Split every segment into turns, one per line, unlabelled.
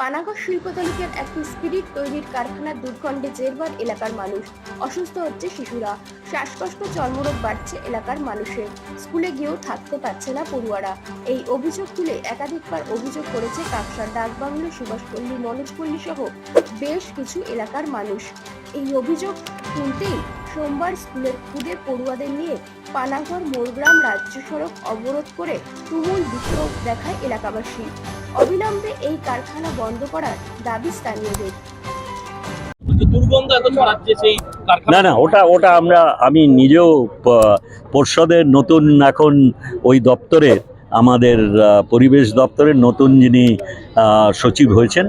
পানাগড় শিল্প তালুকের একটি স্পিরিট তৈরির কারখানার দুর্গন্ধে জেরবার এলাকার মানুষ। অসুস্থ হচ্ছে শিশুরা। শ্বাসকষ্ট, চর্মরোগ বাড়ছে এলাকার মানুষের। স্কুলে গিয়েও থাকতে পারছে না পড়ুয়ারা। এই অভিযোগ তুলে একাধিকবার অভিযোগ করেছে কাকসার ডাকবাংলো সুভাষপল্লী মনোজপল্লী সহ বেশ কিছু এলাকার মানুষ। এই অভিযোগ তুলতেই সোমবার স্কুলের খুদে পড়ুয়াদের নিয়ে পানাগড় মোরগ্রাম রাজ্য সড়ক অবরোধ করে তুমুল বিক্ষোভ দেখায় এলাকাবাসী। অবিলম্বে এই কারখানা বন্ধ করার দাবি স্থানীয়দের।
বলছি দুর্গন্ধ এত ছড়াচ্ছে সেই কারখানা
না না ওটা ওটা আমরা আমি নিজেও পর্ষদের নতুন এখন ওই দপ্তরের আমাদের পরিবেশ দপ্তরের নতুন যিনি সচিব হয়েছেন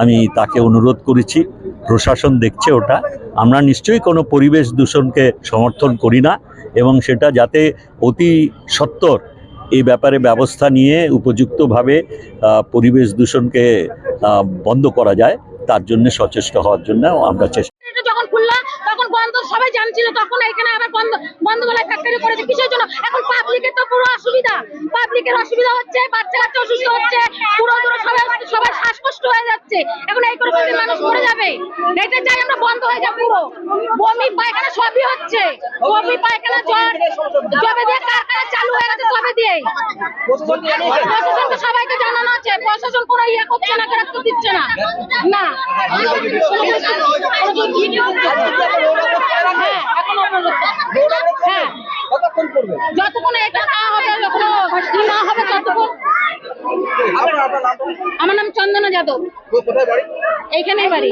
আমি তাকে অনুরোধ করেছি। প্রশাসন দেখছে ওটা, আমরা নিশ্চয়ই কোনো পরিবেশ দূষণকে সমর্থন করি না এবং সেটা যাতে অতি সত্বর এই ব্যাপারে ব্যবস্থা নিয়ে উপযুক্তভাবে পরিবেশ দূষণকে বন্ধ করা যায়, তার জন্য সচেষ্ট হওয়ার জন্য আমরা চেষ্টা
সবাই শ্বাসকষ্ট হয়ে যাচ্ছে। এখন এই করে করে মানুষ মরে যাবে। এটা চাই আমরা বন্ধ হয়ে যাবে পুরো। বমি, পায়খানা সবই হচ্ছে। বমি, পায়খানা, জ্বর জবে দিয়ে কারখানা চালু হয়ে গেছে তবে দিয়ে প্রশাসনকে সবাইকে জানানো আছে। প্রশাসন কোনো ইয়ে করছে না গ্রাহ্য দিচ্ছে না। না। হ্যাঁ এখন অবরোধ হ্যাঁ। যতক্ষণ এটা না হবে আমার নাম চন্দনা যাদব।
এইখানে
এইখানেই বাড়ি।